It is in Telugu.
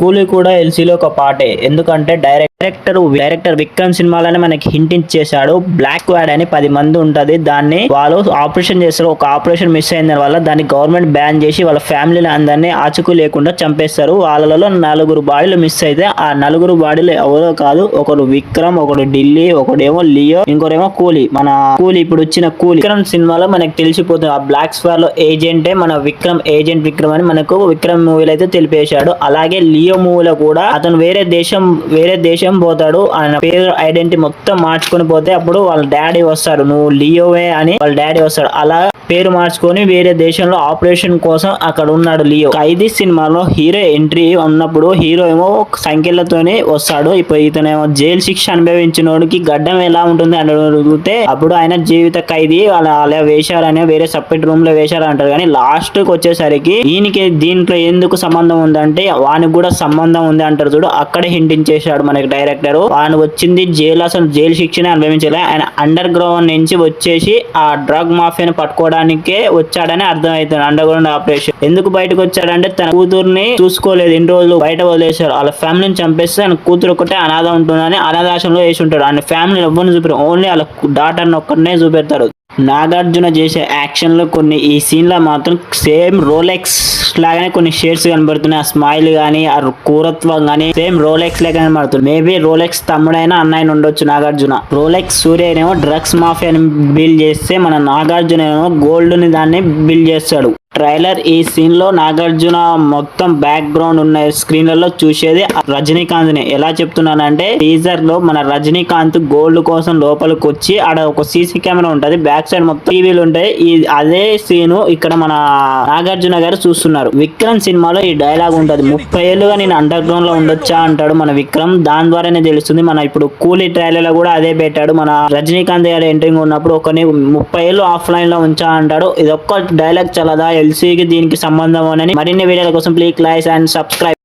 కూలీ కూడా ఎల్సీలో ఒక పాటే. ఎందుకంటే డైరెక్టర్ డైరెక్టర్ విక్రమ్ సినిమాలోనే మనకి హింట్ ఇచ్చేసాడు బ్లాక్ వాడ్ అని పది మంది ఉంటది. దాన్ని వాళ్ళు ఆపరేషన్ చేస్తారు. ఒక ఆపరేషన్ మిస్ అయిన వల్ల దాన్ని గవర్నమెంట్ బ్యాన్ చేసి వాళ్ళ ఫ్యామిలీని అందరినీ ఆచుకు లేకుండా చంపేస్తారు. వాళ్ళలో నలుగురు బాడీలు మిస్ అయితే ఆ నలుగురు బాడీలు ఎవరో కాదు ఒకడు విక్రమ్ ఒకడు ఢిల్లీ ఒకడేమో లియో ఇంకోరేమో కూలీ. మన కూలీ ఇప్పుడు వచ్చిన కూలీ. విక్రమ్ సినిమాలో మనకి తెలిసిపోతుంది. ఆ బ్లాక్ స్వార్లో ఏజెంటే మన విక్రమ్ ఏజెంట్ విక్రమ్ అని మనకు విక్రమ్ మూవీలో అయితే తెలిపేశాడు. అలాగే లియో మూవీలో కూడా అతను వేరే దేశం వేరే దేశం పోతాడు. ఆయన పేరు ఐడెంటిటీ మొత్తం మార్చుకొని పోతే అప్పుడు వాళ్ళ డాడీ వస్తాడు నువ్వు లియోవే అని వాళ్ళ డాడీ వస్తాడు. అలా పేరు మార్చుకొని వేరే దేశంలో ఆపరేషన్ కోసం అక్కడ ఉన్నాడు లియో. ఖైదీ సినిమాలో హీరో ఎంట్రీ ఉన్నప్పుడు హీరో ఏమో సంఖ్యలతోనే వస్తాడు. ఇప్పుడు ఇతనేమో జైలు శిక్ష అనుభవించినోడికి గడ్డం ఎలా ఉంటుంది అని అడిగితే అప్పుడు ఆయన జీవిత ఖైదీ అలా అలా వేశారని వేరే సపరేట్ రూమ్లో వేశారు అంటారు. కానీ లాస్ట్కి వచ్చేసరికి ఈయనకి దీంట్లో ఎందుకు సంబంధం ఉందంటే వానికి కూడా సంబంధం ఉంది అంటారు చూడు. అక్కడే హింటించేశాడు మనకి డైరెక్టర్ వాడు వచ్చింది జైలు అసలు జైలు శిక్షనే అనుభవించలే. ఆయన అండర్ గ్రౌండ్ నుంచి వచ్చేసి ఆ డ్రగ్ మాఫియాని పట్టుకోవడానికి వచ్చాడని అర్థమవుతుంది అండర్ గ్రౌండ్ ఆపరేషన్ ఎందుకు బయటకు వచ్చాడంటే తన కూతుర్ని చూసుకోలేదు. ఇన్ని రోజులు బయట వదిలేశారు. వాళ్ళ ఫ్యామిలీని చంపేస్తే తన కూతురు ఒకటే అనాథ ఉంటుందని అనాథాశంలో వేసి ఉంటాడు. ఆయన ఫ్యామిలీ ఎవరిని చూపారు. ఓన్లీ వాళ్ళ డాటర్ని ఒక్కడనే చూపెడతారు నాగార్జున చేసే యాక్షన్లో కొన్ని ఈ సీన్లో మాత్రం సేమ్ రోలెక్స్ లాగానే కొన్ని షేడ్స్ కనబడుతున్నాయి. ఆ స్మైల్ కానీ ఆ కూరత్వం కానీ సేమ్ రోలెక్స్ లాగా కనబడుతుంది మేబీ రోలెక్స్ తమ్ముడైనా అన్నయ్య ఉండొచ్చు నాగార్జున. రోలెక్స్ సూర్య ఏమో డ్రగ్స్ మాఫియాని బిల్డ్ చేస్తే మన నాగార్జున ఏమో గోల్డ్ని దాన్ని బిల్డ్ చేస్తాడు. ట్రైలర్ ఈ సీన్లో నాగార్జున మొత్తం బ్యాక్ గ్రౌండ్ ఉన్న స్క్రీన్లలో చూసేది రజనీకాంత్ని ఎలా చెప్తున్నానంటే టీజర్లో మన రజనీకాంత్ గోల్డ్ కోసం లోపలికి వచ్చి ఆడ ఒక సీసీ కెమెరా ఉంటది బ్యాక్ సైడ్ మొత్తం టీవీలు ఉంటాయి. ఈ అదే సీన్ ఇక్కడ మన నాగార్జున గారు చూస్తున్నారు. విక్రమ్ సినిమాలో ఈ డైలాగ్ ఉంటది. ముప్పై ఏళ్ళుగా నేను అండర్ గ్రౌండ్లో ఉండొచ్చా అంటాడు మన విక్రమ్. దాని ద్వారానే తెలుస్తుంది మన ఇప్పుడు కూలీ ట్రైలర్లో కూడా అదే పెట్టాడు. మన రజనీకాంత్ గారు ఎంట్రింగ్ ఉన్నప్పుడు ఒకని ముప్పై ఏళ్ళు ఆఫ్లైన్లో ఉంచా అంటాడు. ఇది ఒక్క డైలాగ్ చాలదా ఎల్సీకి దీనికి సంబంధం అని మరిన్ని వీడియోల కోసం ప్లీజ్ లైక్ అండ్ సబ్స్క్రైబ్